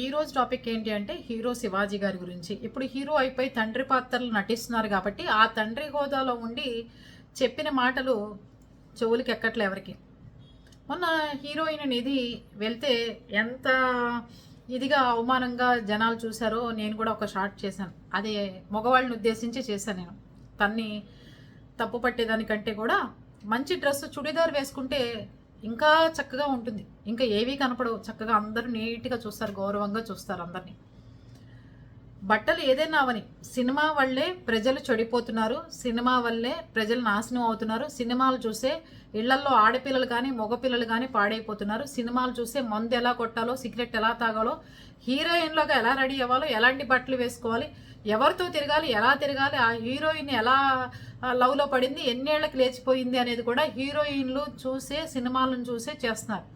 ఈ రోజు టాపిక్ ఏంటి అంటే హీరో శివాజీ గారి గురించి. ఇప్పుడు హీరో అయిపోయి తండ్రి పాత్రలు నటిస్తున్నారు కాబట్టి ఆ తండ్రి హోదాలో ఉండి చెప్పిన మాటలు చెవులకి ఎక్కట్లే ఎవరికి. మొన్న హీరోయిన్ నిధి వెళ్తే ఎంత ఇదిగా అవమానంగా జనాలు చూశారో నేను కూడా ఒక షార్ట్ చేశాను. అదే మగవాళ్ళని ఉద్దేశించి చేశాను నేను. తన్ని తప్పు పట్టేదానికంటే కూడా మంచి డ్రెస్ చుడిదార్ వేసుకుంటే ఇంకా చక్కగా ఉంటుంది. ఇంకా ఏవీ కనపడవు. చక్కగా అందరూ నీట్గా చూస్తారు. గౌరవంగా చూస్తారు అందరినీ. బట్టలు ఏదైనా అవని. సినిమా వల్లే ప్రజలు చెడిపోతున్నారు. సినిమా వల్లే ప్రజలు నాశనం అవుతున్నారు. సినిమాలు చూసే ఇళ్ళల్లో ఆడపిల్లలు కానీ మగపిల్లలు కానీ పాడైపోతున్నారు. సినిమాలు చూసే మందు ఎలా కొట్టాలో సిగరెట్ ఎలా తాగాలో హీరోయిన్లోగా ఎలా రెడీ అవ్వాలో ఎలాంటి బట్టలు వేసుకోవాలి ఎవరితో తిరగాలి ఎలా తిరగాలి ఆ హీరోయిన్ ఎలా లవ్లో పడింది ఎన్నేళ్ళకు లేచిపోయింది అనేది కూడా హీరోయిన్లు చూసే సినిమాలను చూసే చేస్తున్నారు.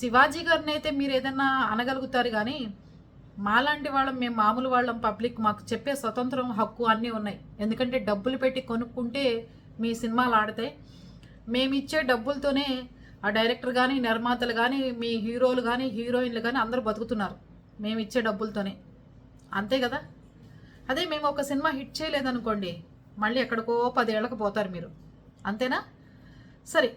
శివాజీ గారిని అయితే మీరు ఏదన్నా అనగలుగుతారు కానీ మాలాంటి వాళ్ళం మేము మామూలు వాళ్ళం పబ్లిక్ మాకు చెప్పే స్వతంత్రం హక్కు అన్నీ ఉన్నాయి. ఎందుకంటే డబ్బులు పెట్టి కొనుక్కుంటే మీ సినిమాలు ఆడతాయి. మేము ఇచ్చే డబ్బులతోనే ఆ డైరెక్టర్ కానీ నిర్మాతలు కానీ మీ హీరోలు కానీ హీరోయిన్లు కానీ అందరూ బతుకుతున్నారు. మేము ఇచ్చే డబ్బులతోనే. అంతే కదా? అదే మేము ఒక సినిమా హిట్ చేయలేదనుకోండి మళ్ళీ ఎక్కడికో పదేళ్ళకు పోతారు మీరు. అంతేనా? సరే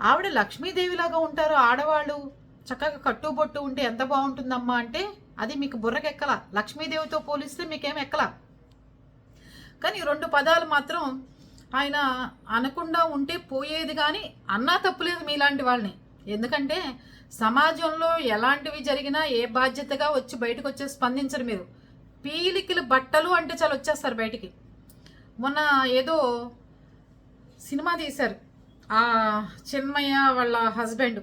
ఆవిడ లక్ష్మీదేవిలాగా ఉంటారు ఆడవాళ్ళు. చక్కగా కట్టుబొట్టు ఉంటే ఎంత బాగుంటుందమ్మా అంటే అది మీకు బుర్రకెక్కల లక్ష్మీదేవితో పోలిస్తే మీకేం ఎక్కల. కానీ రెండు పదాలు మాత్రం ఆయన అనకుండా ఉంటే పోయేది కానీ అన్నా తప్పులేదు మీలాంటి వాళ్ళని. ఎందుకంటే సమాజంలో ఎలాంటివి జరిగినా ఏ బాధ్యతగా వచ్చి బయటకు వచ్చే స్పందించరు మీరు. పీలికిలు బట్టలు అంటే చాలా వచ్చేస్తారు బయటికి. మొన్న ఏదో సినిమా తీశారు. ఆ చిన్మయ్య వాళ్ళ హస్బెండ్.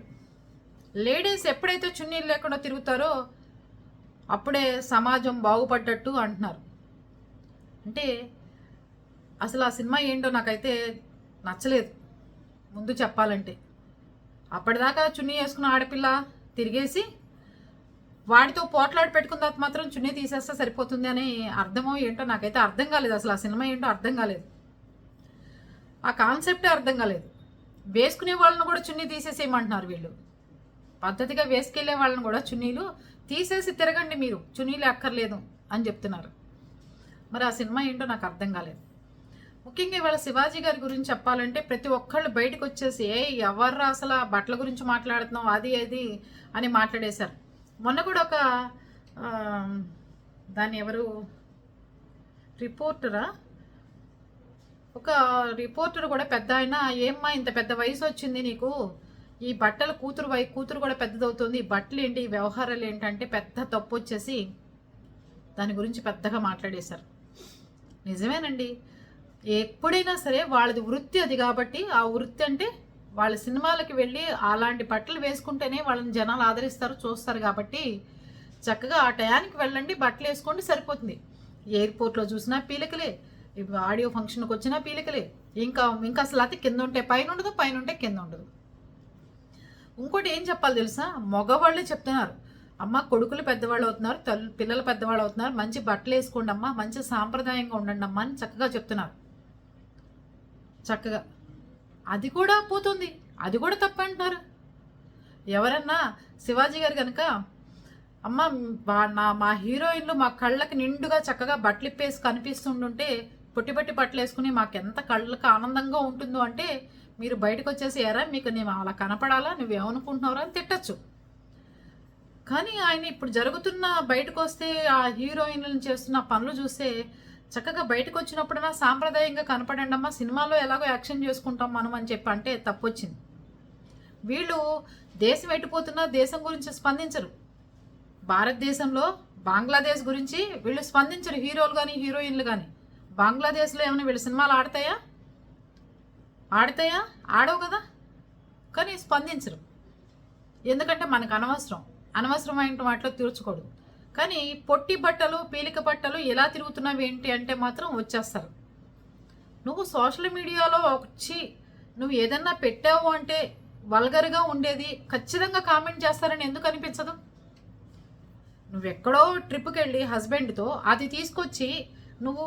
లేడీస్ ఎప్పుడైతే చున్నీలు లేకుండా తిరుగుతారో అప్పుడే సమాజం బాగుపడ్డట్టు అంటున్నారు. అంటే అసలు ఆ సినిమా ఏంటో నాకైతే నచ్చలేదు. ముందు చెప్పాలంటే. అప్పటిదాకా చున్నీ వేసుకున్న ఆడపిల్ల తిరిగేసి వాడితో పోట్లాడి పెట్టుకున్న తర్వాత మాత్రం చున్నీ తీసేస్తే సరిపోతుంది అని అర్థమో ఏంటో నాకైతే అర్థం కాలేదు. అసలు ఆ సినిమా ఏంటో అర్థం కాలేదు. ఆ కాన్సెప్టే అర్థం కాలేదు. వేసుకునే వాళ్ళని కూడా చున్నీ తీసేసేయమంటున్నారు వీళ్ళు. పద్ధతిగా వేసుకెళ్ళే వాళ్ళని కూడా చున్నీలు తీసేసి తిరగండి మీరు. చున్నీలు అక్కర్లేదు అని చెప్తున్నారు. మరి ఆ సినిమా ఏంటో నాకు అర్థం కాలేదు. ముఖ్యంగా ఇవాళ శివాజీ గారి గురించి చెప్పాలంటే ప్రతి ఒక్కళ్ళు బయటకు వచ్చేసి ఏ ఎవర్రా అసలు బట్టల గురించి మాట్లాడుతున్నాం అది అది అని మాట్లాడేశారు. మొన్న కూడా ఒక దాన్ని ఎవరు రిపోర్టరా? ఒక రిపోర్టర్ కూడా పెద్ద ఆయన ఏమ్మా ఇంత పెద్ద వయసు వచ్చింది నీకు? ఈ బట్టలు కూతురు వై కూతురు కూడా పెద్దదవుతుంది. ఈ బట్టలు ఏంటి ఈ వ్యవహారాలు ఏంటంటే పెద్ద తప్పు వచ్చేసి దాని గురించి పెద్దగా మాట్లాడేశారు. నిజమేనండి. ఎప్పుడైనా సరే వాళ్ళది వృత్తి అది కాబట్టి ఆ వృత్తి అంటే వాళ్ళ సినిమాలకి వెళ్ళి అలాంటి బట్టలు వేసుకుంటేనే వాళ్ళని జనాలు ఆదరిస్తారు చూస్తారు కాబట్టి చక్కగా ఆ టయానికి వెళ్ళండి బట్టలు వేసుకోండి సరిపోతుంది. ఎయిర్పోర్ట్లో చూసినా పీలికలే ఆడియో ఫంక్షన్కి వచ్చినా పీలికలే. ఇంకా ఇంకా అసలు అయితే కింద ఉంటే పైన ఉండదు పైన ఉంటే కింద ఉండదు. ఇంకోటి ఏం చెప్పాలి తెలుసా? మగవాళ్ళే చెప్తున్నారు. అమ్మ కొడుకులు పెద్దవాళ్ళు అవుతున్నారు తల్లి పిల్లలు పెద్దవాళ్ళు అవుతున్నారు మంచి బట్టలు వేసుకోండి అమ్మ మంచి సాంప్రదాయంగా ఉండండి అమ్మ అని చక్కగా చెప్తున్నారు. చక్కగా. అది కూడా పోతుంది. అది కూడా తప్పంటున్నారు ఎవరన్నా శివాజీ గారు కనుక అమ్మ నా మా హీరోయిన్లు మా కళ్ళకి నిండుగా చక్కగా బట్టలు ఇప్పేసి కనిపిస్తుంటుంటే పొట్టి పొట్టి బట్టలు వేసుకుని మాకు ఎంత కళ్ళకి ఆనందంగా ఉంటుందో అంటే మీరు బయటకు వచ్చేసి ఎరా మీకు నేను అలా కనపడాలా? నువ్వేమనుకుంటున్నావురా అని తిట్టచ్చు. కానీ ఆయన ఇప్పుడు జరుగుతున్న బయటకు వస్తే ఆ హీరోయిన్లను చేస్తున్న పనులు చూస్తే చక్కగా బయటకు వచ్చినప్పుడైనా సాంప్రదాయంగా కనపడండి అమ్మా సినిమాలో ఎలాగో యాక్షన్ చేసుకుంటాం మనం అని చెప్పి అంటే తప్పొచ్చింది. వీళ్ళు దేశం ఎట్టిపోతున్నా దేశం గురించి స్పందించరు. భారతదేశంలో బంగ్లాదేశ్ గురించి వీళ్ళు స్పందించరు హీరోలు కానీ హీరోయిన్లు కానీ బంగ్లాదేశ్లో ఏమైనా వీళ్ళు సినిమాలు ఆడతాయా? ఆడతాయా? ఆడవు కదా? కానీ స్పందించరు. ఎందుకంటే మనకు అనవసరం. అనవసరమైన వాటిలో తీర్చకూడదు కానీ పొట్టి బట్టలు పీలిక బట్టలు ఎలా తిరుగుతున్నావు ఏంటి అంటే మాత్రం వచ్చేస్తారు. నువ్వు సోషల్ మీడియాలో వచ్చి నువ్వు ఏదన్నా పెట్టావు అంటే వల్గర్గా ఉండేది ఖచ్చితంగా కామెంట్ చేస్తారని ఎందుకు అనిపించదు? నువ్వెక్కడో ట్రిప్కి వెళ్ళి హస్బెండ్తో అది తీసుకొచ్చి నువ్వు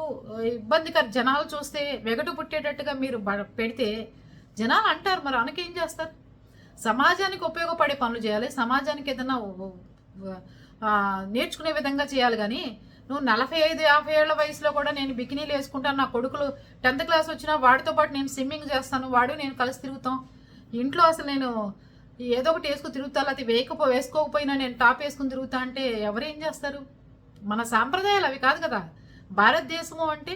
ఇబ్బందికర జనాలు చూస్తే వెగటు పుట్టేటట్టుగా మీరు పెడితే జనాలు అంటారు మరి అనకేం చేస్తారు? సమాజానికి ఉపయోగపడే పనులు చేయాలి సమాజానికి ఏదైనా నేర్చుకునే విధంగా చేయాలి కానీ నువ్వు నలభై ఐదు యాభై ఏళ్ళ వయసులో కూడా నేను బికినీలు వేసుకుంటాను నా కొడుకులు టెన్త్ క్లాస్ వచ్చినా వాడితో పాటు నేను స్విమ్మింగ్ చేస్తాను వాడు నేను కలిసి తిరుగుతాం. ఇంట్లో అసలు నేను ఏదో ఒకటి వేసుకుని తిరుగుతా అది వేయకపో వేసుకోకపోయినా నేను టాప్ వేసుకుని తిరుగుతా అంటే ఎవరేం చేస్తారు? మన సాంప్రదాయాలు అవి కాదు కదా. భారతదేశము అంటే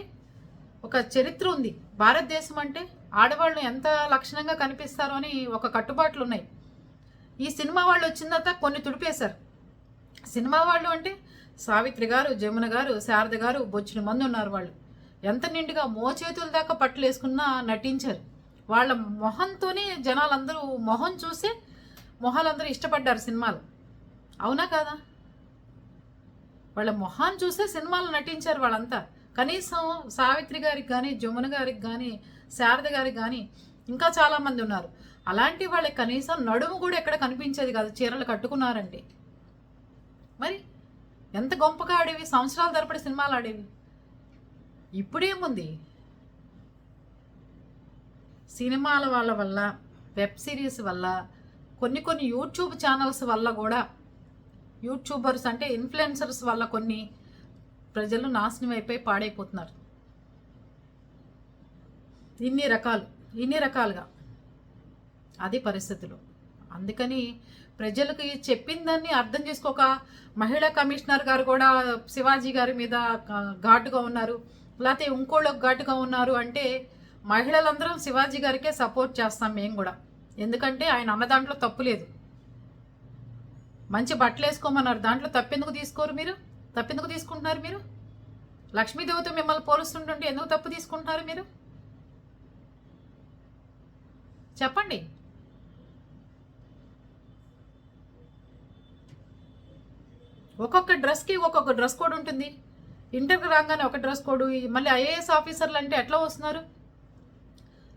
ఒక చరిత్ర ఉంది. భారతదేశం అంటే ఆడవాళ్ళు ఎంత లక్షణంగా కనిపిస్తారో అని ఒక కట్టుబాట్లు ఉన్నాయి. ఈ సినిమా వాళ్ళు వచ్చిన తర్వాత కొన్ని తుడిపేశారు. సినిమా వాళ్ళు అంటే సావిత్రి గారు జమున గారు శారద గారు బొచ్చిన మంది ఉన్నారు వాళ్ళు. ఎంత నిండుగా మోచేతుల దాకా పట్టులేసుకున్నా నటించారు. వాళ్ళ మొహంతోనే జనాలందరూ మొహం చూసి మొహాలందరూ ఇష్టపడ్డారు సినిమాలు. అవునా కాదా? వాళ్ళ మొహాన్ని చూస్తే సినిమాలు నటించారు వాళ్ళంతా. కనీసం సావిత్రి గారికి కానీ జమున గారికి కానీ శారద గారికి కానీ ఇంకా చాలామంది ఉన్నారు. అలాంటి వాళ్ళకి కనీసం నడుము కూడా ఎక్కడ కనిపించేది కాదు. చీరలు కట్టుకున్నారంటే మరి ఎంత గొప్పగా ఆడేవి సంవత్సరాల తరబడి సినిమాలు ఆడేవి. ఇప్పుడేముంది? సినిమాల వాళ్ళ వల్ల వెబ్ సిరీస్ వల్ల కొన్ని కొన్ని యూట్యూబ్ ఛానల్స్ వల్ల కూడా యూట్యూబర్స్ అంటే ఇన్ఫ్లుయెన్సర్స్ వల్ల కొన్ని ప్రజలు నాశనం అయిపోయి పాడైపోతున్నారు. ఇన్ని రకాలు ఇన్ని రకాలుగా. అది పరిస్థితులు. అందుకని ప్రజలకు చెప్పిందని అర్థం చేసుకోక మహిళా కమిషనర్ గారు కూడా శివాజీ గారి మీద ఘాటుగా ఉన్నారు. లేకపోతే ఇంకోళ్ళకి ఘాటుగా ఉన్నారు అంటే మహిళలందరం శివాజీ గారికే సపోర్ట్ చేస్తాం మేము కూడా. ఎందుకంటే ఆయన అన్న దాంట్లో తప్పు లేదు. మంచి బట్టలు వేసుకోమన్నారు. దాంట్లో తప్పెందుకు తీసుకోరు మీరు? తప్పెందుకు తీసుకుంటున్నారు మీరు? లక్ష్మీదేవితో మిమ్మల్ని పోలుస్తుంటుంటే ఎందుకు తప్పు తీసుకుంటున్నారు మీరు? చెప్పండి. ఒక్కొక్క డ్రెస్కి ఒక్కొక్క డ్రెస్ కోడ్ ఉంటుంది. ఇంటర్కి రాగానే ఒక డ్రెస్ కోడ్. మళ్ళీ ఐఏఎస్ ఆఫీసర్లు అంటే ఎట్లా వస్తున్నారు?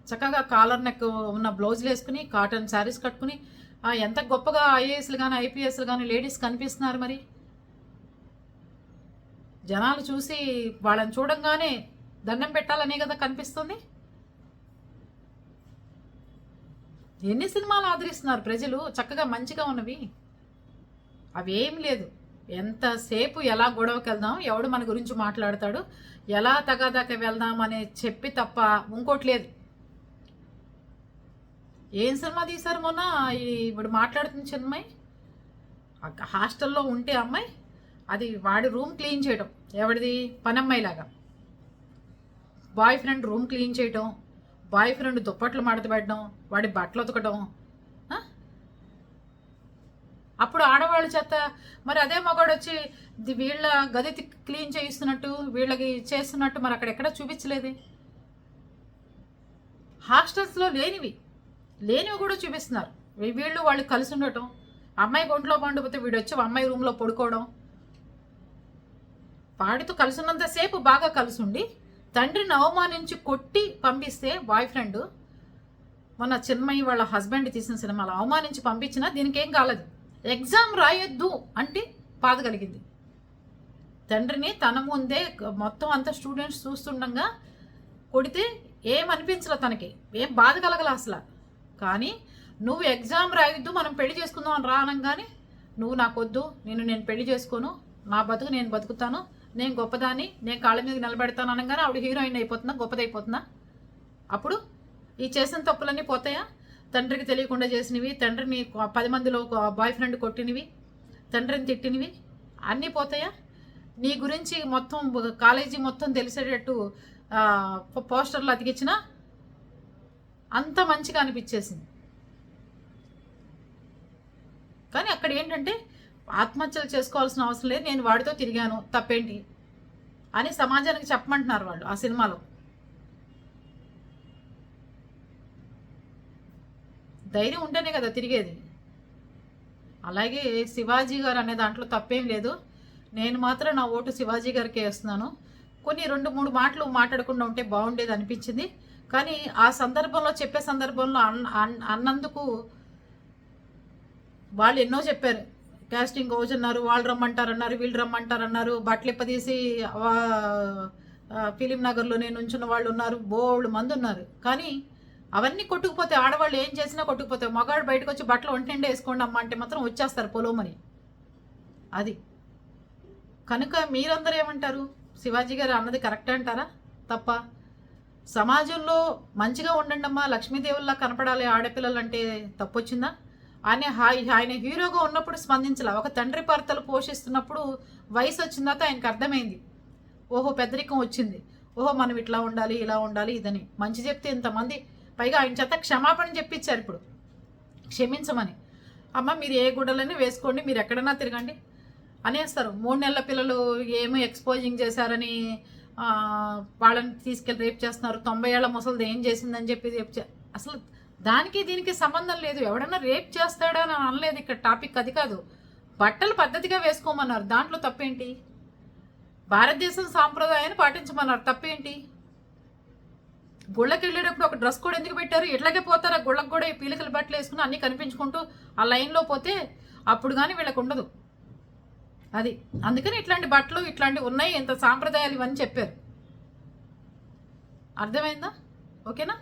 చక్కగా కాలర్ నెక్ ఉన్న బ్లౌజులు వేసుకుని కాటన్ శారీస్ కట్టుకుని ఎంత గొప్పగా ఐఏఎస్లు కానీ ఐపీఎస్లు కానీ లేడీస్ కనిపిస్తున్నారు మరి? జనాలు చూసి వాళ్ళని చూడంగానే దండం పెట్టాలనే కదా కనిపిస్తుంది? ఎన్ని సినిమాలు ఆదరిస్తున్నారు ప్రజలు? చక్కగా మంచిగా ఉన్నవి. అవి ఏం లేదు. ఎంతసేపు ఎలా గొడవకి వెళ్దాం ఎవడు మన గురించి మాట్లాడతాడు ఎలా తగాదాకి వెళ్దాం అని చెప్పి తప్ప ఇంకోటి లేదు. ఏం సినిమా తీశారు మొన్న ఇప్పుడు మాట్లాడుతుంది చిన్నమ్మాయి అక్క హాస్టల్లో ఉంటే అమ్మాయి అది వాడి రూమ్ క్లీన్ చేయడం ఎవడిది? పనమ్మాయిలాగా బాయ్ ఫ్రెండ్ రూమ్ క్లీన్ చేయటం బాయ్ ఫ్రెండ్ దుప్పట్లు మడత పెట్టడం వాడి బట్టలు ఉతకడం అప్పుడు ఆడవాళ్ళ చేత మరి అదే మగాడు వచ్చి వీళ్ళ గది క్లీన్ చేయిస్తున్నట్టు వీళ్ళకి చేస్తున్నట్టు మరి అక్కడ ఎక్కడ చూపించలేదు? హాస్టల్స్లో లేనివి. లేనివి కూడా చూపిస్తున్నారు. వీళ్ళు వాళ్ళు కలిసి ఉండటం అమ్మాయి ఒంట్లో పండిపోతే వీడు వచ్చి అమ్మాయి రూమ్లో పడుకోవడం. వాడితో కలిసి ఉన్నంతసేపు బాగా కలిసి ఉండి తండ్రిని అవమానించి కొట్టి పంపిస్తే బాయ్ ఫ్రెండ్ మన చిన్మయ్య వాళ్ళ హస్బెండ్ తీసిన సినిమాలో అవమానించి పంపించినా దీనికి ఏం కాలేదు. ఎగ్జామ్ రాయొద్దు అంటే బాధ కలిగింది. తండ్రిని తన ముందే మొత్తం అంతా స్టూడెంట్స్ చూస్తుండగా కొడితే ఏం అనిపించలే తనకి? ఏం బాధ కలగల అసలు? కానీ నువ్వు ఎగ్జామ్ రాయొద్దు మనం పెళ్ళి చేసుకుందాం అని రానంగానే నువ్వు నాకొద్దు నేను నేను పెళ్ళి చేసుకోను నా బతుకు నేను బతుకుతాను నేను గొప్పదాన్ని నేను కాళ్ళ మీద నిలబెడతాను అనగానే ఆవిడ హీరోయిన్ అయిపోతుందా గొప్పదైపోతుందా? అప్పుడు ఈ చేసిన తప్పులన్నీ పోతాయా? తండ్రికి తెలియకుండా చేసినవి తండ్రిని పది మందిలో బాయ్ ఫ్రెండ్ కొట్టినవి తండ్రిని తిట్టినవి అన్నీ పోతాయా? నీ గురించి మొత్తం కాలేజీ మొత్తం తెలిసేటట్టు పోస్టర్లు అతికించినా అంత మంచిగా అనిపించేసింది. కానీ అక్కడ ఏంటంటే ఆత్మహత్యలు చేసుకోవాల్సిన అవసరం లేదు నేను వాడితో తిరిగాను తప్పేంటి? అని సమాజానికి చెప్పమంటున్నారు వాళ్ళు ఆ సినిమాలో. ధైర్యం ఉంటేనే కదా తిరిగేది. అలాగే శివాజీ గారు అనే దాంట్లో తప్పేం లేదు. నేను మాత్రం నా ఓటు శివాజీ గారికే వేస్తున్నాను. కొన్ని రెండు మూడు మాటలు మాట్లాడకుండా ఉంటే బాగుండేది అనిపించింది. కానీ ఆ సందర్భంలో చెప్పే సందర్భంలో అన్నందుకు వాళ్ళు ఎన్నో చెప్పారు. క్యాస్టింగ్ కోచ్ అన్నారు వాళ్ళు రమ్మంటారు అన్నారు వీళ్ళు రమ్మంటారు అన్నారు బట్టలు ఇప్పదీసి వా- నేను ఫిలిం నగర్లోనే నుంచున్న వాళ్ళు ఉన్నారు బోళ్ళు మంది ఉన్నారు. కానీ అవన్నీ కొట్టుకుపోతే ఆడవాళ్ళు ఏం చేసినా కొట్టుకుపోతే మగాడు బయటకు వచ్చి బట్టలు ఒంటి నిండా వేసుకోండి అమ్మ అంటే మాత్రం వచ్చేస్తారు పొలోమని. అది. కనుక మీరందరూ ఏమంటారు? శివాజీ గారు అన్నది కరెక్ట్ అంటారా? తప్ప సమాజంలో మంచిగా ఉండండి అమ్మా లక్ష్మీదేవుల్లా కనపడాలి ఆడపిల్లలు అంటే తప్పొచ్చిందా? ఆయన హాయ్ ఆయన హీరోగా ఉన్నప్పుడు స్పందించలే. ఒక తండ్రి భర్తలు పోషిస్తున్నప్పుడు వయసు వచ్చిన తర్వాత ఆయనకు అర్థమైంది. ఓహో పెద్దరికం వచ్చింది. ఓహో మనం ఇట్లా ఉండాలి ఇలా ఉండాలి ఇదని. మంచి చెప్తే ఇంతమంది పైగా ఆయన చేత క్షమాపణ చెప్పించారు ఇప్పుడు. క్షమించమని. అమ్మ మీరు ఏ గుడ్డలైనా వేసుకోండి మీరు ఎక్కడైనా తిరగండి అనేస్తారు. మూడు నెలల పిల్లలు ఏమి ఎక్స్పోజింగ్ చేశారని వాళ్ళని తీసుకెళ్ళి రేపు చేస్తున్నారు. తొంభై ఏళ్ళ ముసలిది ఏం చేసిందని చెప్పి రేపు చే అసలు దానికి దీనికి సంబంధం లేదు. ఎవడన్నా రేప్ చేస్తాడా అని అనలేదు ఇక్కడ టాపిక్. అది కాదు. బట్టలు పద్ధతిగా వేసుకోమన్నారు. దాంట్లో తప్పేంటి? భారతదేశం సాంప్రదాయాన్ని పాటించమన్నారు. తప్పేంటి? గుళ్ళకి వెళ్ళేటప్పుడు ఒక డ్రెస్ కూడా ఎందుకు పెట్టారు? ఇట్లాగే పోతారు? ఆ గుళ్ళకి కూడా ఈ పీలికలు బట్టలు వేసుకుని అన్నీ కనిపించుకుంటూ ఆ లైన్లో పోతే అప్పుడు కానీ వీళ్ళకు ఉండదు. అది. అందుకని ఇట్లాంటి బట్టలు ఇట్లాంటివి ఉన్నాయి ఇంత సాంప్రదాయాలు ఇవన్నీ చెప్పారు. అర్థమైందా? ఓకేనా?